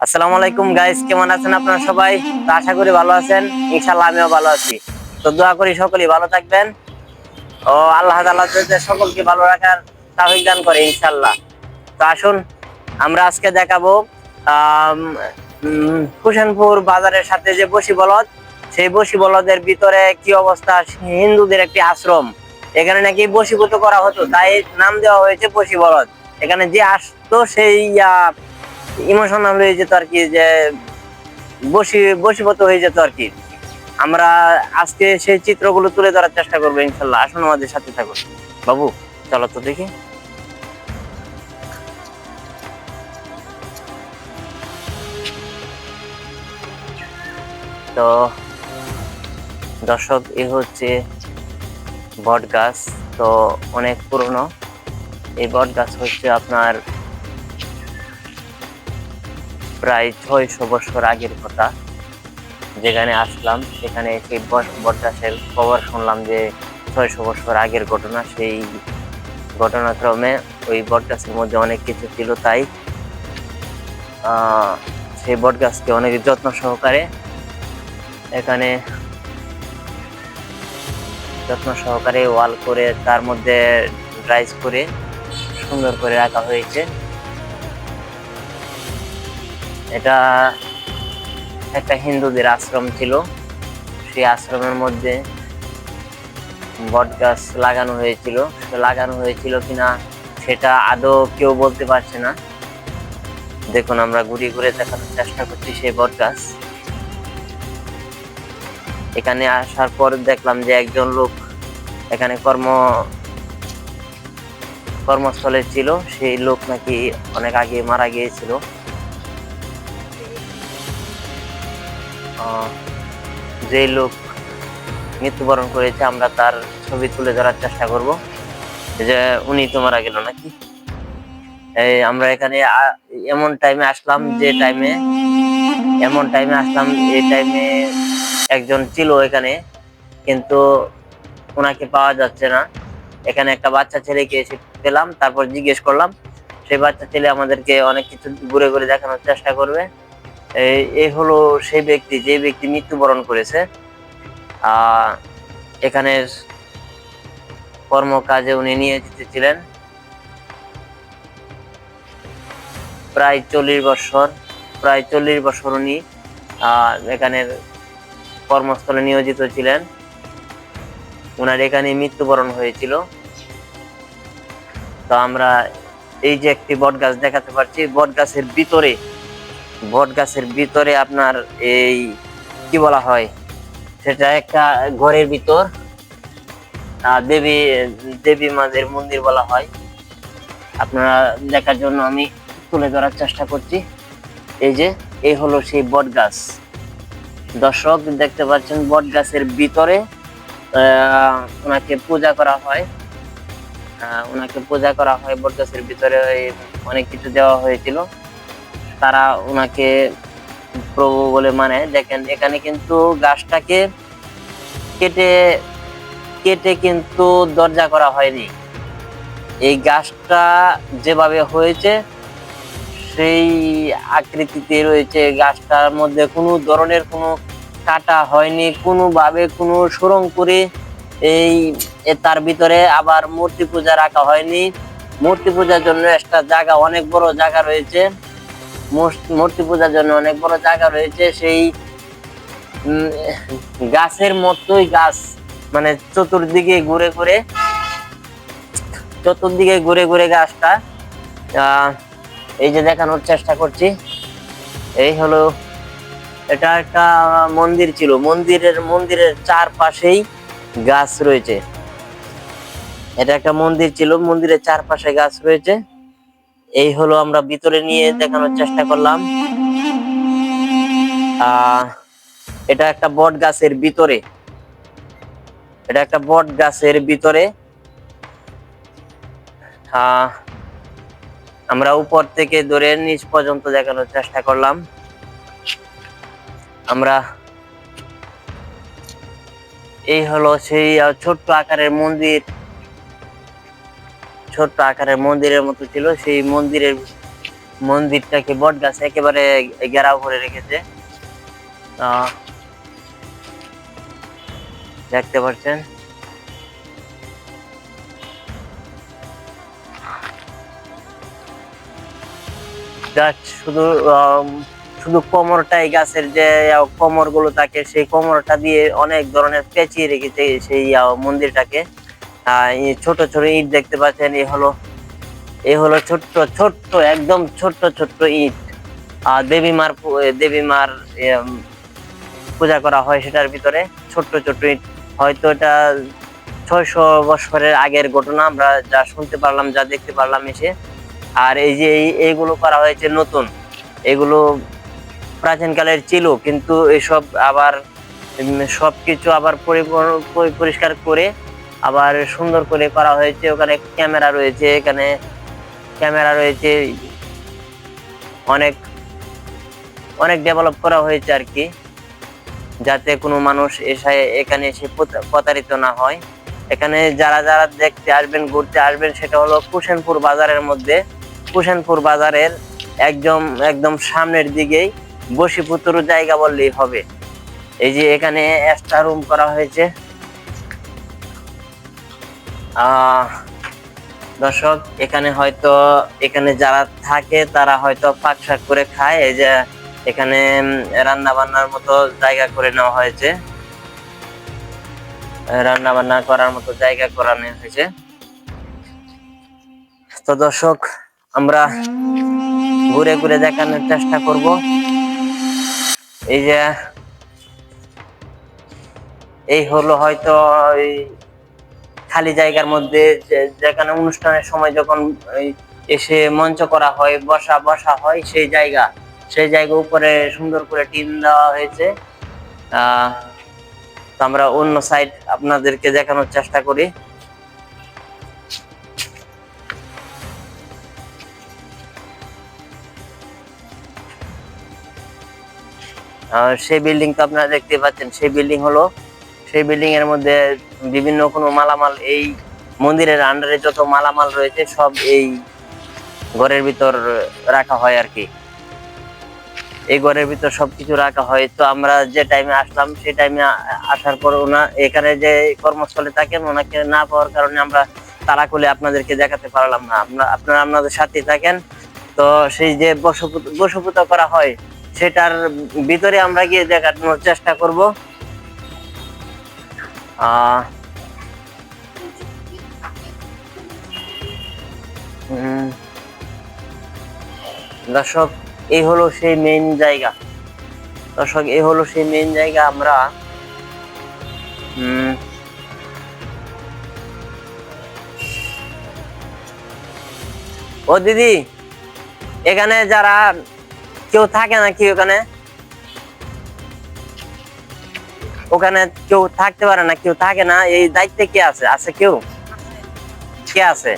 আসসালামু আলাইকুম গাইস কেমন আছেন আপনারা সবাই? তো আশা করি ভালো আছেন ইনশাআল্লাহ আমিও ভালো আছি। তো দোয়া করি সকলেই ভালো থাকবেন। ও আল্লাহ তাআলা সকলকে ভালো রাখার তাওফিক দান করে ইনশাআল্লাহ। তো আসুন আমরা আজকে দেখাবো উম, বাজারের সাথে যে বসি বলদ সেই বসি বলদের ভিতরে কি অবস্থা? হিন্দুদের একটি আশ্রম। এখানে নাকি বশীভূত করা হতো তাই নাম দেওয়া হয়েছে বসি বলদ। এখানে যে আসতো সেই ইমোশনাল হয়ে যেত আর কি যে বসি বসীভূত হয়ে যেত আর কি। আমরা আজকে সেই চিত্রগুলো তুলে ধরার চেষ্টা করব ইনশাল্লাহ। আসুন আমাদের সাথে থাকুন। বাবু, চলো তো দেখি। তো দর্শক, এ হচ্ছে বট গাছ তো অনেক পুরনো। এই বট গাছ হচ্ছে আপনার প্রায় ছয়শো বছর আগের কথা। যেখানে আসলাম, সেখানে সেই বটগাছের খবর শুনলাম যে ছয়শো বছর আগের ঘটনা। সেই ঘটনাক্রমে ওই বটগাছের মধ্যে অনেক কিছু ছিল তাই সেই বটগাছকে অনেক যত্ন সহকারে এখানে যত্ন সহকারে ওয়াল করে তার মধ্যে ড্রাইস করে সুন্দর করে রাখা হয়েছে। এটা একটা হিন্দুদের আশ্রম ছিল। সেই আশ্রমের মধ্যে বট গাছ লাগানো হয়েছিল। লাগানো হয়েছিল কিনা সেটা আদৌ কেউ বলতে পারছে না। দেখুন, আমরা ঘুরে ঘুরে দেখানোর চেষ্টা করছি সেই বট গাছ এখানে আসার পর দেখলাম যে একজন লোক এখানে কর্ম, কর্মস্থলে ছিল। সেই লোক নাকি অনেক আগে মারা গিয়েছিল। যে লোক মৃত্যুবরণ করেছে, আমরা তার ছবি তুলে ধরার চেষ্টা করব। যে উনি তো মারা গেল নাকি? আমরা এখানে এমন টাইমে আসলাম যে টাইমে এমন টাইমে আসলাম এই টাইমে একজন ছিল এখানে, কিন্তু ওনাকে পাওয়া যাচ্ছে না। এখানে একটা বাচ্চা ছেলেকে এসে পেলাম, তারপর জিজ্ঞেস করলাম, সেই বাচ্চা ছেলে আমাদেরকে অনেক কিছু ঘুরে ঘুরে দেখানোর চেষ্টা করবে। এই হলো সেই ব্যক্তি, যে ব্যক্তি মৃত্যুবরণ করেছে আহ এখানের কর্মকাজে উনি নিয়োজিত ছিলেন। প্রায় চল্লিশ বছর, প্রায় চল্লিশ বছর উনি এখানের কর্মস্থলে নিয়োজিত ছিলেন। ওনার এখানে মৃত্যুবরণ হয়েছিল। তো আমরা এই যে একটি বট গাছ দেখাতে পারছি বট গাছের ভিতরে বট গাছের ভিতরে আপনার এই, কি বলা হয়? সেটা একটা ঘরের ভিতর দেবী দেবী মাদের মন্দির বলা হয়। আপনারা দেখার জন্য আমি তুলে ধরার চেষ্টা করছি। এই যে, এই হলো সেই বট গাছ। দর্শক, দেখতে পাচ্ছেন বট গাছের ভিতরে ওনাকে পূজা করা হয়। ওনাকে পূজা করা হয় বট গাছের ভিতরে অনেক কিছু দেওয়া হয়েছিল। তারা ওনাকে প্রভু বলে মানে। দেখেন, এখানে কিন্তু গাছটাকে কেটে কেটে কিন্তু দরজা করা হয়নি। এই গাছটা যেভাবে হয়েছে, সেই আকৃতিতে রয়েছে। গাছটার মধ্যে কোনো ধরনের কোনো কাটা হয়নি। কোনোভাবে কোনো সুরং করে এই তার ভিতরে আবার মূর্তি পূজা রাখা হয়নি। মূর্তি পূজার জন্য একটা জায়গা, অনেক বড় জায়গা রয়েছে। মূর্তি- পূজার জন্য অনেক বড় জায়গা রয়েছে। সেই গাছের মতোই গাছ মানে চতুর্দিকে ঘুরে ঘুরে, চতুর্দিকে ঘুরে ঘুরে গাছটা এই যে দেখানোর চেষ্টা করছি। এই হলো, এটা একটা মন্দির ছিল। মন্দিরের মন্দিরের চারপাশেই গাছ রয়েছে। এটা একটা মন্দির ছিল। মন্দিরের চারপাশে গাছ রয়েছে। এই হলো আমরা ভিতরে নিয়ে দেখানোর চেষ্টা করলাম। এটা একটা বট গাছের ভিতরে। এটা একটা বট গাছের ভিতরে। আমরা উপর থেকে ধরে নিচ পর্যন্ত দেখানোর চেষ্টা করলাম। আমরা এই হলো সেই ছোট্ট আকারের মন্দির। ছোট্ট আকারের মন্দিরের মতো ছিল। সেই মন্দিরের মন্দিরটাকে বট গাছ একেবারে ঘেরাও করে রেখেছে। দেখতে পাচ্ছেন? শুধু শুধু কোমরটাই গাছের যে কোমরগুলো থাকে, সেই কোমরটা দিয়ে অনেক ধরনের পেঁচিয়ে রেখেছে সেই মন্দিরটাকে। ছোট ছোট ইট দেখতে পাচ্ছেন, এই হলো এই হলো ছোট্ট ছোট্ট, একদম ছোট্ট ছোট্ট ইট। আর দেবী মার দেবী মার পূজা করা হয় সেটার ভিতরে, ছোট্ট ছোট্ট ইট। হয়তো এটা ছয়শো বছরের আগের ঘটনা, আমরা যা শুনতে পারলাম, যা দেখতে পারলাম এসে। আর এই যে এই- এইগুলো করা হয়েছে নতুন, এগুলো প্রাচীনকালের ছিল, কিন্তু এসব আবার সব কিছু আবার পরি- পরিষ্কার করে আবার সুন্দর করে করা হয়েছে। ওখানে ক্যামেরা রয়েছে, এখানে ক্যামেরা রয়েছে। অনেক অনেক ডেভেলপ করা হয়েছে আর কি, যাতে কোনো মানুষ এসে এখানে এসে প্রতা- প্রতারিত না হয়। এখানে যারা যারা দেখতে আসবেন, ঘুরতে আসবেন, সেটা হলো কুশেনপুর বাজারের মধ্যে। কুশেনপুর বাজারের একদম একদম সামনের দিকেই বসিপুত্র জায়গা বললেই হবে। এই যে এখানে এক্সট্রা রুম করা হয়েছে। দর্শক, এখানে হয়তো, এখানে যারা থাকে, তারা হয়তো পাক শাক করে খায়। এই যে, এখানে রান্না বান্নার মতো জায়গা করে নেওয়া হয়েছে। রান্না বান্না করার মতো জায়গা করানো হয়েছে। তো দর্শক, আমরা ঘুরে ঘুরে দেখানোর চেষ্টা করব। এই যে, এই হলো হয়তো খালি জায়গার মধ্যে যেখানে অনুষ্ঠানের সময় যখন এসে মঞ্চ করা হয়, বসা বসা হয় সেই জায়গা। সেই জায়গা উপরে সুন্দর করে টিন দেওয়া হয়েছে। আমরা অন্য সাইড আপনাদেরকে দেখানোর চেষ্টা করি। সেই বিল্ডিং তো আপনারা দেখতে পাচ্ছেন, সেই বিল্ডিং হলো সেই বিল্ডিং এর মধ্যে বিভিন্ন কোনো মালামাল, এই মন্দিরের আন্ডারে যত মালামাল রয়েছে, সব এই ঘরের ভিতর রাখা হয় আর কি। এই ঘরের ভিতর সবকিছু রাখা হয়। তো আমরা যে টাইমে আসলাম, সেই টাইমে আসার পর ওনা, এখানে যে কর্মস্থলে থাকেন, ওনাকে না পাওয়ার কারণে আমরা তালা খুলে আপনাদেরকে দেখাতে পারলাম না। আপনারা আপনারা আপনাদের সাথে থাকেন। তো সেই যে বসপুত করা হয়, সেটার ভিতরে আমরা গিয়ে দেখানোর চেষ্টা করব। দর্শক, এই হলো সেই মেইন জায়গা। দর্শক, এই হলো সেই মেইন জায়গা আমরা ও দিদি, এখানে যারা কেউ থাকে না কি ওখানে? ওখানে কেউ থাকতে পারে না কেউ থাকে না এই দায়িত্বে কে আছে? আছে কেউ? কে আছে?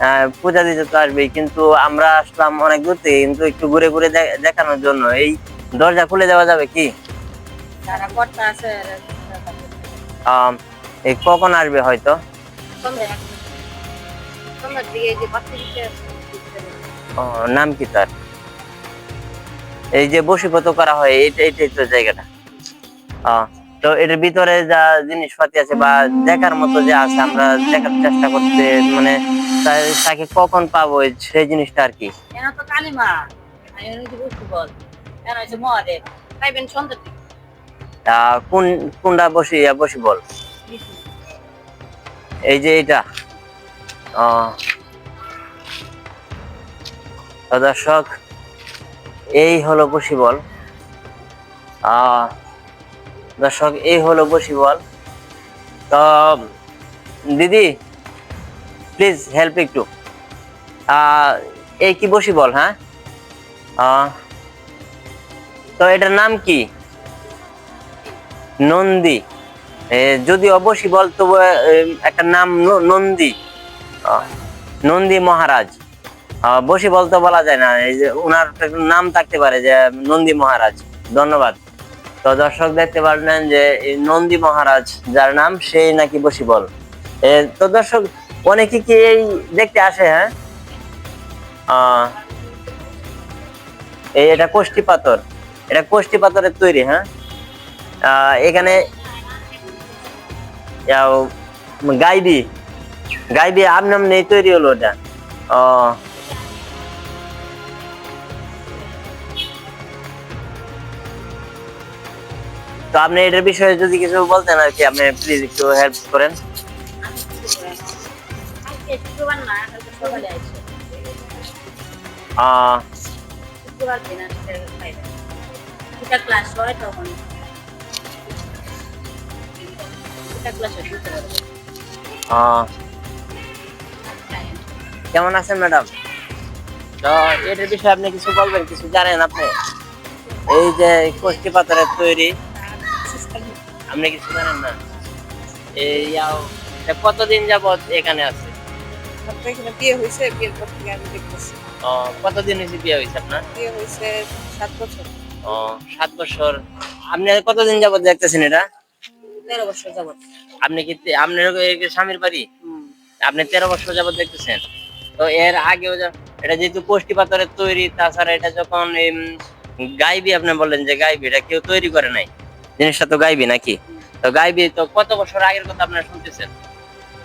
আহ, পূজা দিতে তো আসবেই কিন্তু আমরা আসলাম অনেক দূর থেকে কিন্তু একটু ঘুরে ঘুরে দেখানোর জন্য। এই দরজা খুলে দেওয়া যাবে কি? এই কখন আসবে হয়তো? নাম কি তার? এই যে বসিপত করা হয় এইটা এইটাই তো জায়গাটা। তো এটার ভিতরে যা জিনিসপাতি আছে বা দেখার মতো যে আছে আমরা দেখার চেষ্টা করতে মানে তাকে কখন পাবো সেই জিনিসটা আর কি। কোন কোনটা বসি বসি বল এই যে এটা দর্শক এই হলো আহ, দর্শক এই হলো বসিবল তো দিদি প্লিজ হেল্প একটু। এই কি বসিবল হ্যাঁ? তো এটার নাম কি? নন্দী। যদি অবশ্যই বলতো একটা নাম নন্দী। নন্দী মহারাজ। বসি বলতে বলা যায় না। এই যে ওনার নাম থাকতে পারে যে নন্দী মহারাজ। ধন্যবাদ। তো দর্শক দেখতে পারলেন যে এই নন্দী মহারাজ যার নাম সেই নাকি বসি বল। এ, তো দর্শক অনেকে কি এই দেখতে আসে হ্যাঁ? এই এটা কোষ্টি পাথর। এটা কোষ্টি পাথরের তৈরি হ্যাঁ? এখানে গাইবি। গাইবি আমনাম নেই তৈরি হলো ওটা। ও তো আপনি এটার বিষয়ে যদি কিছু বলতেন আর কি আপনি প্লিজ একটু হেল্প করেন। কেমন আছেন ম্যাডাম? তো এটার বিষয়ে আপনি কিছু বলবেন কিছু জানেন আপনি? এই যে কষ্টি পাথরের তৈরি আপনি কিছু জানেন না? এই কতদিন যাবত এখানে আছে? আপনার এখানে বিয়ে হয়েছে বিয়ের পর থেকে আমি দেখতেছি। ও, কতদিন হয়েছে বিয়ে হয়েছে আপনার? বিয়ে হয়েছে সাত বছর। ও সাত বছর। আপনি কতদিন যাবত দেখতেছেন এটা? তেরো বছর যাবত আপনি কি আপনার স্বামীর বাড়ি? আপনি তেরো বছর যাবত দেখতেছেন। তো এর আগেও এটা যেহেতু কোষ্টি পাথরের তৈরি তাছাড়া এটা যখন গাইবি আপনি বললেন যে গাইবি এটা কেউ তৈরি করে নাই। জিনিসটা তো গাইবি নাকি? তো গাইবি তো কত বছর আগের কথা আপনারা শুনতেছেন?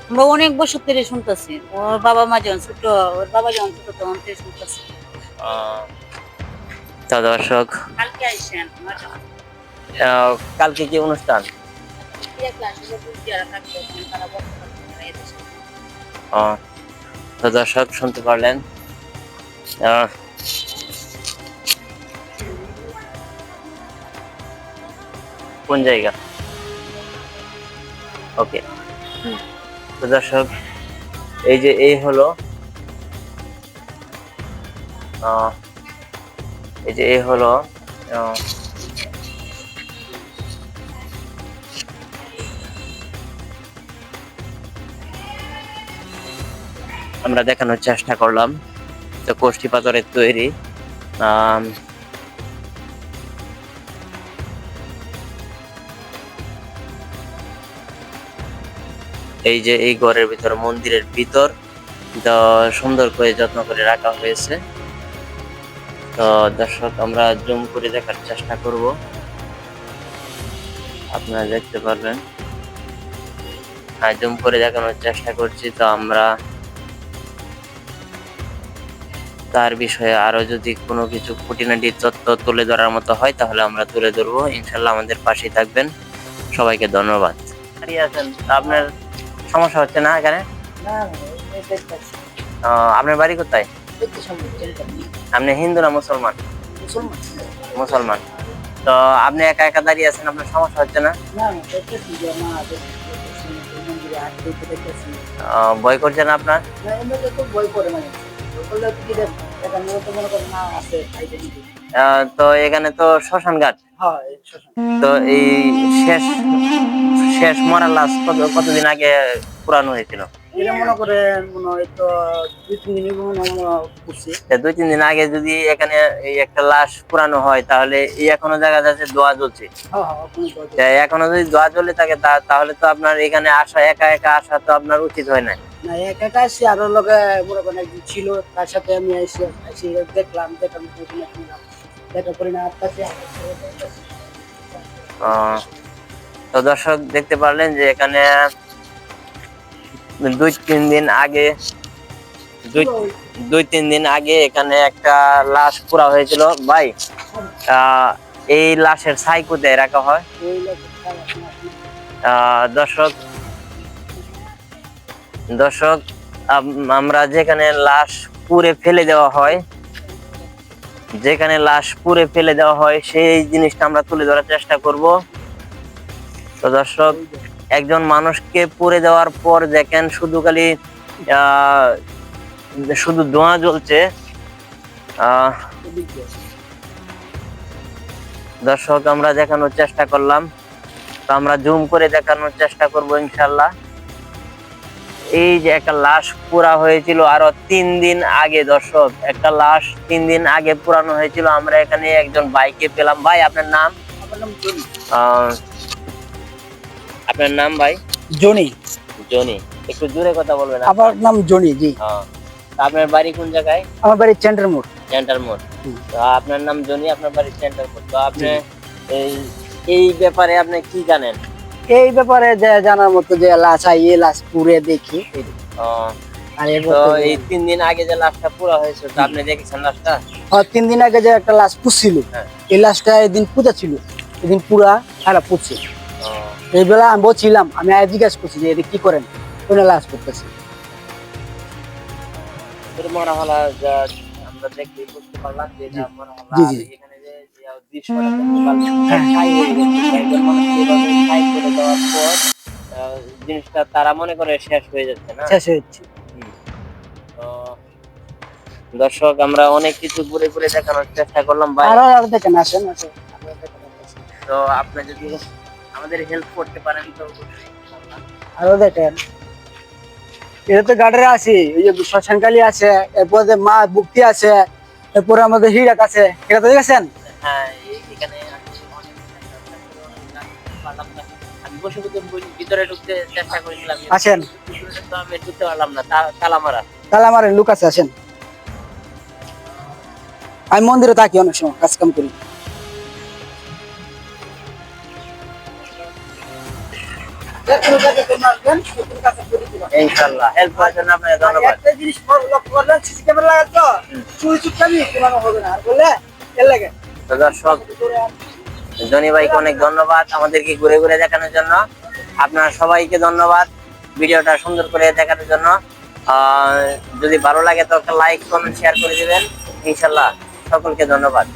আমরা অনেক বছর ধরে শুনতেছি। ওর বাবা মা যখন ছোট ওর বাবা যখন ছোট তখন থেকে শুনতেছি। তো দর্শক কালকে আইসেন কালকে কি অনুষ্ঠান? তো দর্শক শুনতে পারলেন। কোন জায়গা? ওকে। তো দর্শক এই যে এই হলো এই যে এই হলো আমরা দেখানোর চেষ্টা করলাম তো কোষ্ঠী পাথরের তৈরি এই যে এই ঘরের ভিতর মন্দিরের ভিতর তো সুন্দর করে যত্ন করে রাখা হয়েছে। তো দর্শক, আমরা জুম করে দেখার চেষ্টা করব। আপনারা দেখতে পারবেন। হ্যাঁ জুম করে দেখানোর চেষ্টা করছি। তো আমরা তার বিষয়ে আরও যদি কোনো কিছু খুঁটিনাটি তথ্য তুলে ধরার মতো হয়, তাহলে আমরা তুলে ধরবো। ইনশাল্লাহ আমাদের পাশেই থাকবেন। সবাইকে ধন্যবাদ। আপনার সমস্যা হচ্ছে না এখানে? আপনার বাড়ি কোথায়? আপনি হিন্দু না মুসলমান? মুসলমান। তো আপনি একা একা দাঁড়িয়ে আছেন আপনার সমস্যা হচ্ছে না? বই করছেন আপনার? আহ, তো এখানে তো শ্মশান ঘাট। তো এই শেষ শেষ মরার লাশ কত কতদিন আগে পুরানো হয়েছিল? হয় দুই তিন হয় দিন আগে যদি এখানে একটা লাশ পুরানো হয় তাহলে এই এখনও দেখা যাচ্ছে দোয়া জ্বলছে। হ্যাঁ হ্যাঁ এখনও যদি দোয়া জ্বলে থাকে তাহলে তো আপনার এখানে আসা একা একা আসা তো আপনার উচিত হয় না না একা একা আসছি আরও লোকে ছিল তার সাথে আমি দেখলাম দেখলাম। তো দর্শক দেখতে পারলেন যে এখানে দুই তিন দিন আগে, দুই তিন দিন আগে এখানে একটা লাশ পুরা হয়েছিল। ভাই এই লাশের ছাই কোথায় রাখা হয়? দর্শক দর্শক, আম- আমরা যেখানে লাশ পুড়ে ফেলে দেওয়া হয় যেখানে লাশ পুড়ে ফেলে দেওয়া হয়, সেই জিনিসটা আমরা তুলে ধরার চেষ্টা করব। তো দর্শক, একজন মানুষকে পুড়ে দেওয়ার পর দেখেন শুধু খালি শুধু ধোঁয়া জ্বলছে। দর্শক, আমরা দেখানোর চেষ্টা করলাম। তো আমরা জুম করে দেখানোর চেষ্টা করব, ইনশাল্লাহ। এই যে একটা লাশ পুরা হয়েছিল আরও তিন দিন আগে দর্শক একটা লাশ তিন দিন আগে পুরানো হয়েছিল। আমরা এখানে একজন বাইকে পেলাম। ভাই আপনার নাম? আপনার নাম ভাই? জনি। জনি। একটু জোরে কথা বলবেন আমার নাম জনি জি। হ্যাঁ। আপনার বাড়ি কোন জায়গায়? আমার বাড়ি চেন্টার মোড় সেন্টার মোড়। হুম। তো আপনার নাম জনি আপনার বাড়ি সেন্টার মোড় তো আপনি এই এই ব্যাপারে আপনি কি জানেন? এই ব্যাপারে যে জানার মতো যে লাশ আই লাশ পুড়ে দেখি এই- আর তো এই তিন দিন আগে যে লাশটা পুরো হয়েছে আপনি দেখেছেন লাশটা? তিন দিন আগে যে একটা লাশ পুষছিল হ্যাঁ। এই লাশটা এদিন পূজা ছিল এদিন পুরা পুড়ছে। এই বেলা আমি বলছিলাম আমি জিজ্ঞাসা করছি যে এটা কি করেন কোন লাশ করতেছে তোর মরা হলা আমরা দেখতে বুঝতে পারলাম যে মরা হলা জিনিসটা তারা মনে করে শেষ হয়ে যাচ্ছে না? শেষ হচ্ছে তো দর্শক আমরা অনেক কিছু ঘুরে ঘুরে দেখানোর চেষ্টা করলাম ভাই। আরও আরও দেখেন আসেন। তো আপনি যদি আমাদের হেল্প করতে পারেন তো আরও দেখেন। এটা তো গার্ডারে আছে ওই যে শ্মশানকালী আছে এরপর যে মা বুক্তি আছে এরপর আমাদের হিরাক আছে। এটা তো দেখেছেন? আমি বসে বসে ভিতরে ঢুকতে চেষ্টা করেছিলাম আসেন। তো আমি ঢুকতে পারলাম না তালা মারা লোক আছে আসেন। আমি মন্দিরে থাকি অনেক সময় কাজ কাম করি। ইনশাআল্লাহ হেল্প করার জন্য আপনাকে ধন্যবাদ। একটা জিনিস লক্ষ্য করবেন সিসি ক্যামেরা লাগাত তো চুরি চুপচামি কোনো হবে না আর এর লাগে। তো দর্শক জনি ভাইকে অনেক ধন্যবাদ আমাদেরকে ঘুরে ঘুরে দেখানোর জন্য। আপনারা সবাইকে ধন্যবাদ ভিডিওটা সুন্দর করে দেখানোর জন্য। যদি ভালো লাগে তো একটা লাইক কমেন্ট শেয়ার করে দেবেন। ইনশাল্লাহ সকলকে ধন্যবাদ।